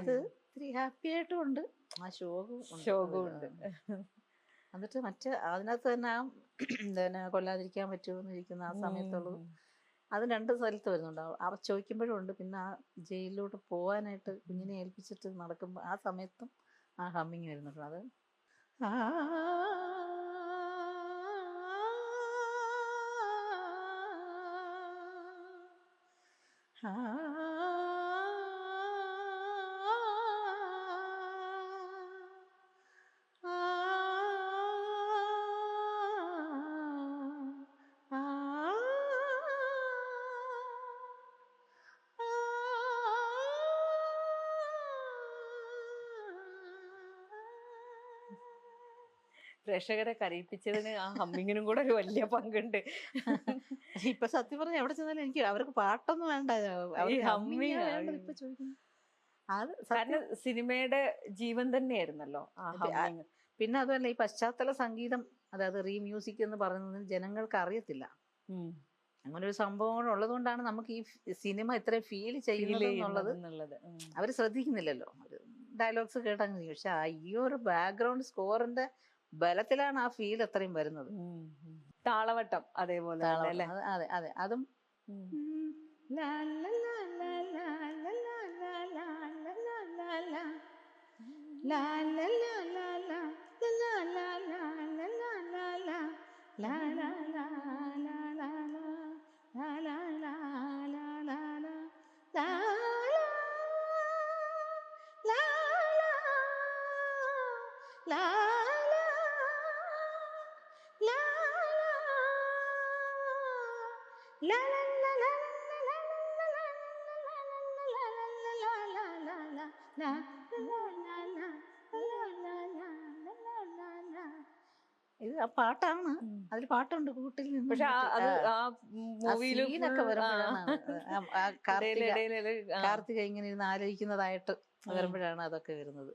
അത് ഇത്തിരി ഹാപ്പി ആയിട്ടും ഉണ്ട് ആ ശോകവും ഉണ്ട്. ശോകമുണ്ട് എന്നിട്ട് മറ്റേ അതിനകത്ത് തന്നെ ആ പിന്നെ കൊല്ലാതിരിക്കാൻ പറ്റുമോ എന്നിരിക്കുന്ന ആ സമയത്തുള്ളത് അത് രണ്ട് സ്ഥലത്ത് വരുന്നുണ്ട് അവ- ചോദിക്കുമ്പോഴുണ്ട് ചോദിക്കുമ്പോഴും ഉണ്ട് പിന്നെ ആ ജയിലിലോട്ട് പോകാനായിട്ട് കുഞ്ഞിനെ ഏൽപ്പിച്ചിട്ട് നടക്കുമ്പോൾ ആ സമയത്തും ആ ഹമ്മിങ് വരുന്നുണ്ട് അത് ആ പ്രേക്ഷകരെ കരയിപ്പിച്ചതിന് ആ ഹമ്മിങ്ങിനും കൂടെ ഒരു വലിയ പങ്കുണ്ട്. ഇപ്പൊ സത്യം പറഞ്ഞ എവിടെ ചെന്നാലും എനിക്ക് അവർക്ക് പാട്ടൊന്നും വേണ്ട. ഇപ്പൊ അത് കാരണം സിനിമയുടെ ജീവൻ തന്നെയായിരുന്നല്ലോ പിന്നെ അതുമല്ല ഈ പശ്ചാത്തല സംഗീതം അതായത് റീമ്യൂസിക് എന്ന് പറയുന്നത് ജനങ്ങൾക്ക് അറിയത്തില്ല. അങ്ങനെ ഒരു സംഭവം ഉള്ളത് ഉള്ളതുകൊണ്ടാണ് നമുക്ക് ഈ സിനിമ ഇത്രയും ഫീൽ ചെയ്യുന്നത് എന്നുള്ളത് അവർ ശ്രദ്ധിക്കുന്നില്ലല്ലോ. ഡയലോഗ്സ് കേട്ടങ്ങ്. പക്ഷെ ഈ ഒരു ബാക്ക്ഗ്രൗണ്ട് സ്കോറിന്റെ ബലത്തിലാണ് ആ ഫീൽ അത്രയും വരുന്നത്. താളവട്ടം അതേപോലെ അത് അതെ അതെ ലാ ഇത് ആ പാട്ടാണ് അതിൽ പാട്ടുണ്ട് കൂട്ടിൽ പക്ഷെ സീനൊക്കെ കാർത്തിക ഇങ്ങനെ ഇരുന്ന് ആലോചിക്കുന്നതായിട്ട് വരുമ്പോഴാണ് അതൊക്കെ വരുന്നത്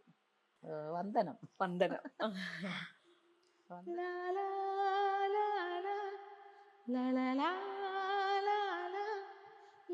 വന്ദനം വന്ദനം ലാ ലാ ലാ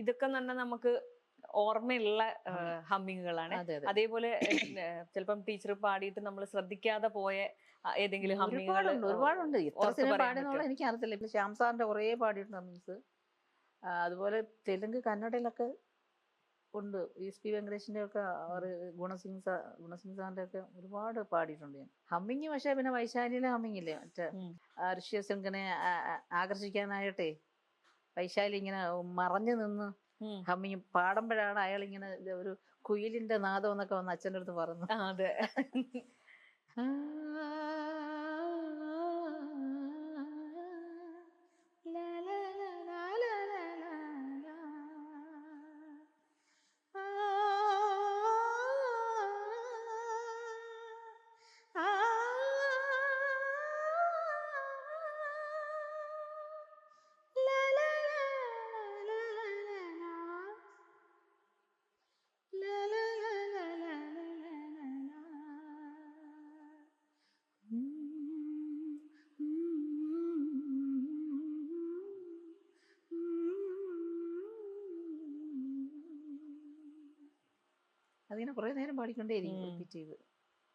ഇതൊക്കെ തന്നെ നമുക്ക് ഓർമ്മയുള്ള ഹമ്മിങ്ങുകളാണ്. അതെ അതെ. അതേപോലെ ചിലപ്പം ടീച്ചർ പാടിയിട്ട് നമ്മൾ ശ്രദ്ധിക്കാതെ പോയ ഏതെങ്കിലും ഹമ്മിങ്ങുകൾ ഒരുപാടുണ്ട് എത്ര സിനിമ പാടിയെന്നുള്ള എനിക്ക് അറിയത്തില്ല ഇപ്പൊ ശ്യാം സാറിന്റെ കുറേ പാടിയിട്ടുണ്ട് മീൻസ്. അതുപോലെ തെലുങ്ക് കന്നഡയിലൊക്കെ ഉണ്ട്. എസ് പി വെങ്കടേഷിന്റെ ഒക്കെ ഗുണസിംഗ് സാ ഗുണസിംഗ് സാറിന്റെ ഒക്കെ ഒരുപാട് പാടിയിട്ടുണ്ട് ഞാൻ. ഹമ്മിങ് പക്ഷേ പിന്നെ വൈശാലിയിലെ ഹമ്മിങ് ഇല്ലേ? മറ്റേ ഉം. ഋഷ്യസിംഗിനെ ആകർഷിക്കാനായിട്ടേ വൈശാലി ഇങ്ങനെ മറഞ്ഞു നിന്ന് ഉം. ഹമ്മിങ് പാടുമ്പോഴാണ് അയാൾ ഇങ്ങനെ ഒരു കുയിലിന്റെ നാദം എന്നൊക്കെ വന്ന് അച്ഛന്റെ അടുത്ത് പറഞ്ഞു അതെ അതിങ്ങനെ കുറേ നേരം പാടിക്കൊണ്ടേയിരിക്കും റിപ്പീറ്റ് ചെയ്ത്.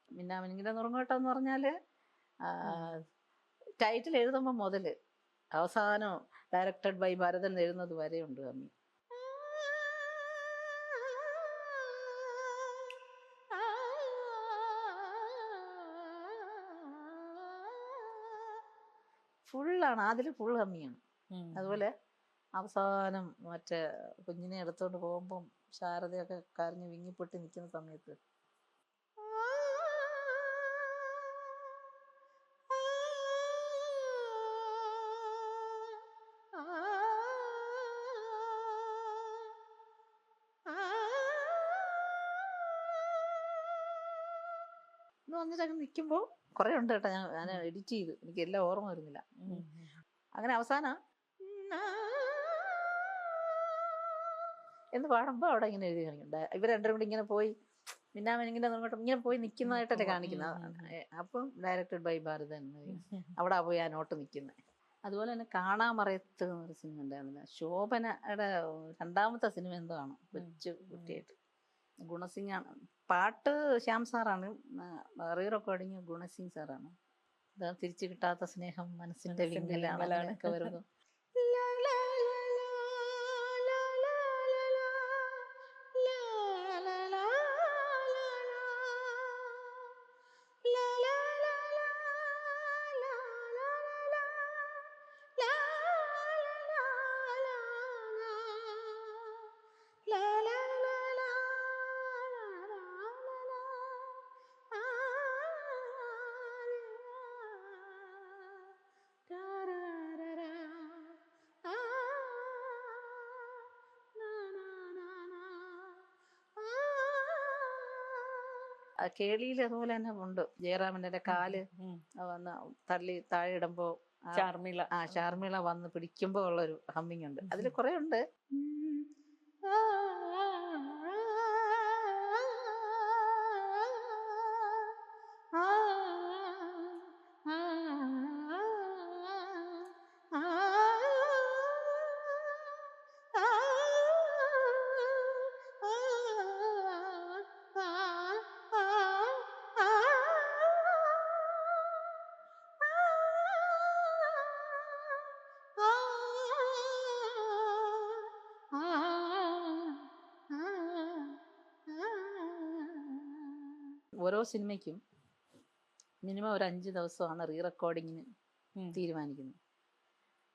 മിന്നാമിനിങ്ങിന്റെ നുറങ്ങോട്ടം എന്ന് പറഞ്ഞാൽ ടൈറ്റിൽ എഴുതുമ്പോൾ മുതൽ അവസാനം ഡയറക്റ്റഡ് ബൈ ഭാരതൻ എഴുതുന്നത് വരെ ഉണ്ട് അമ്മി. ഫുള്ളാണ് അതിൽ ഫുൾ കമ്മിയാണ് അതുപോലെ അവസാനം മറ്റേ കുഞ്ഞിനെ എടുത്തോണ്ട് പോകുമ്പം ശാരദയൊക്കെ കരഞ്ഞ് വിങ്ങിപ്പൊട്ടി നിൽക്കുന്ന സമയത്ത് എന്ന് പറഞ്ഞിട്ട് നിൽക്കുമ്പോൾ കുറേ ഉണ്ട് കേട്ടോ ഞാൻ ഞാൻ എഡിറ്റ് ചെയ്തു. എനിക്ക് എല്ലാം ഓർമ്മ വരുന്നില്ല. അങ്ങനെ അവസാനം എന്ന് പാടുമ്പോൾ അവിടെ ഇങ്ങനെ എഴുതി കാണിക്കണ്ട ഇവർ രണ്ടും കൂടി ഇങ്ങനെ പോയി മിന്നാമൻ ഇങ്ങനെ ഇങ്ങനെ പോയി നിൽക്കുന്നതായിട്ടല്ലേ കാണിക്കുന്നത്. അപ്പം ഡയറക്റ്റഡ് ബൈ ഭാരതൻ അവിടെ പോയി ആ നോട്ട് നിൽക്കുന്നത് അതുപോലെ തന്നെ കാണാമറയത്ത് എന്നൊരു സിനിമ ഉണ്ടായിരുന്നില്ല. ശോഭനയുടെ രണ്ടാമത്തെ സിനിമ എന്തോ ആണ്. കൊച്ചു കുട്ടിയായിട്ട്. ഗുണസിംഗ് ആണ് പാട്ട് ശ്യാം സാറാണ്. റീ റെക്കോർഡിങ് ഗുണസിംഗ് സാറാണ്. തിരിച്ചു കിട്ടാത്ത സ്നേഹം മനസ്സിന്റെ വിങ്ങലാണ്. അങ്ങനെയൊക്കെ വരുന്നു കേളിയിൽ അതുപോലെ തന്നെ ഉണ്ട്. ജയറാമിന്റെ കാൽ. വന്ന് തള്ളി താഴെ ഇടുമ്പോ ആ- ചാർമിള ആ ഷാർമിള വന്ന് പിടിക്കുമ്പോ ഉള്ളൊരു ഹമ്മിങ് ഉണ്ട്. അതിൽ കുറെ ഉണ്ട്. ഓരോ സിനിമയ്ക്കും മിനിമം ഒരു അഞ്ച് ദിവസമാണ് റീ റെക്കോർഡിങ്ങിന്. തീരുമാനിക്കുന്നത്.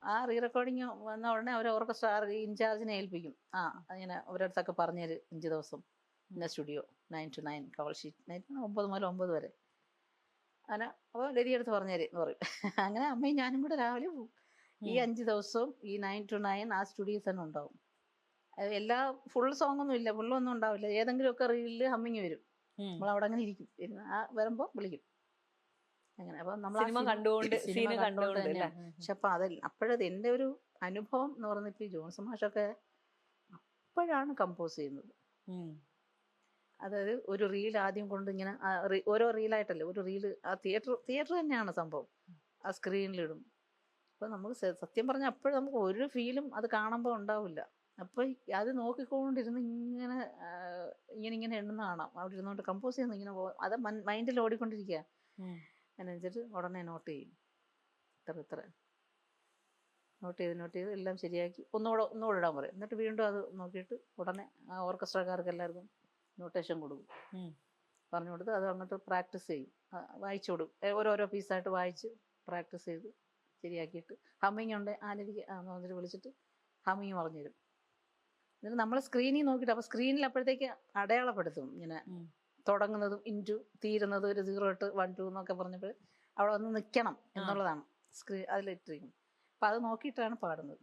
ആ റീ റെക്കോർഡിങ് വന്ന ഉടനെ അവർ ഓർക്കസ്ട്ര ഇൻചാർജിനെ ഏൽപ്പിക്കും. ആ അങ്ങനെ ഒരിടത്തൊക്കെ പറഞ്ഞൊരു അഞ്ച് ദിവസം. ഇന്ന സ്റ്റുഡിയോ നയൻ ടു നയൻ കവൾ ഷീറ്റ് നയൻ ഒമ്പത് മുതൽ ഒമ്പത് വരെ. അങ്ങനെ അപ്പോൾ ഡെരി എടുത്ത് പറഞ്ഞേര് എന്ന് പറയും. അങ്ങനെ അമ്മയും ഞാനും കൂടെ രാവിലെ പോകും ഈ. അഞ്ച് ദിവസവും ഈ നയൻ ടു നയൻ ആ സ്റ്റുഡിയോയിൽ തന്നെ ഉണ്ടാവും. എല്ലാ ഫുൾ സോങ്ങൊന്നും ഇല്ല. ഫുള്ളൊന്നും ഉണ്ടാവില്ല. ഏതെങ്കിലുമൊക്കെ റീലിൽ ഹമ്മിങ് വരും. നമ്മൾ അവിടെ അങ്ങനെ ഇരിക്കും. ഇരുന്ന് ആ വരുമ്പോൾ വിളിക്കും. അങ്ങനെ. അപ്പൊ നമ്മൾ സിനിമ കണ്ടുകൊണ്ട് സിനിമ സീന് കണ്ടുകൊണ്ട്. പക്ഷെ അപ്പൊ അതല്ല അപ്പോഴത് എന്റെ ഒരു അനുഭവം എന്ന് പറഞ്ഞിട്ട് ജോൺസ് ജോൺസൺ മാഷൊക്കെ അപ്പോഴാണ് കമ്പോസ് ചെയ്യുന്നത്. അതായത് ഒരു റീൽ ആദ്യം കൊണ്ട് ഇങ്ങനെ ഓരോ റീലായിട്ടല്ലേ ഒരു റീൽ ആ തിയേറ്റർ തിയേറ്റർ തന്നെയാണ് സംഭവം. ആ സ്ക്രീനിലിടും അപ്പൊ നമുക്ക് സത്യം പറഞ്ഞാൽ അപ്പോഴും നമുക്ക് ഒരു ഫീലും അത് കാണുമ്പോൾ ഉണ്ടാവില്ല. അപ്പൊ ഈ അത് നോക്കിക്കൊണ്ടിരുന്ന് ഇങ്ങനെ ഇങ്ങനെ ഇങ്ങനെ എണ്ണുന്ന കാണാം. അവിടെ ഇരുന്നുകൊണ്ട് കമ്പോസ് ചെയ്യുന്ന ഇങ്ങനെ പോകും അത് മൈൻഡിൽ ഓടിക്കൊണ്ടിരിക്കുക. അതിനനുസരിച്ച് ഉടനെ നോട്ട് ചെയ്യും. ഇത്ര ഇത്ര. നോട്ട് ചെയ്ത് നോട്ട് ചെയ്ത് എല്ലാം ശരിയാക്കി. ഒന്നുകൂടെ ഒന്നുകൂടെ ഇടാൻ പറയും. എന്നിട്ട് വീണ്ടും അത് നോക്കിയിട്ട് ഉടനെ ആ ഓർക്കസ്ട്രക്കാർക്ക് എല്ലാവർക്കും നോട്ടേഷൻ കൊടുക്കും. പറഞ്ഞു കൊടുത്ത് അത് അങ്ങോട്ട് പ്രാക്ടീസ് ചെയ്യും. വായിച്ചു കൊടുക്കും. ഓരോരോ പീസായിട്ട് വായിച്ച് പ്രാക്ടീസ് ചെയ്ത് ശരിയാക്കിയിട്ട്. ഹമ്മിങ് ഉണ്ട് ആലരിക്ക് എന്ന് പറഞ്ഞിട്ട് വിളിച്ചിട്ട് ഹമ്മിങ് പറഞ്ഞു തരും എന്നിട്ട് നമ്മൾ സ്ക്രീനിൽ നോക്കിയിട്ട് അപ്പോൾ സ്ക്രീനിൽ അപ്പോഴത്തേക്ക് അടയാളപ്പെടുത്തും. ഇങ്ങനെ. തുടങ്ങുന്നതും ഇന്റു തീരുന്നതും ഒരു സീറോ എട്ട് വൺ ടു എന്നൊക്കെ പറഞ്ഞപ്പോൾ അവിടെ വന്ന് നിൽക്കണം എന്നുള്ളതാണ് സ്ക്രീൻ അതിലിട്ടിരിക്കും അപ്പം അത് നോക്കിയിട്ടാണ് പാടുന്നത്.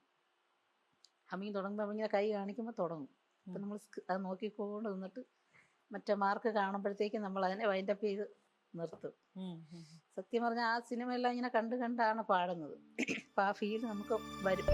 ഹമ്മിങ് തുടങ്ങുമ്പോൾ ഇങ്ങനെ കൈ കാണിക്കുമ്പോൾ തുടങ്ങും. അപ്പം നമ്മൾ അത് നോക്കിക്കൊണ്ട് നിന്നിട്ട് മറ്റേ മാർക്ക് കാണുമ്പോഴത്തേക്കും നമ്മൾ അതിനെ വൈൻഡപ്പ് ചെയ്ത് നിർത്തും. സത്യം പറഞ്ഞാൽ ആ സിനിമ എല്ലാം ഇങ്ങനെ കണ്ട് കണ്ടാണ് പാടുന്നത്. അപ്പം ആ ഫീൽ നമുക്ക് വരും.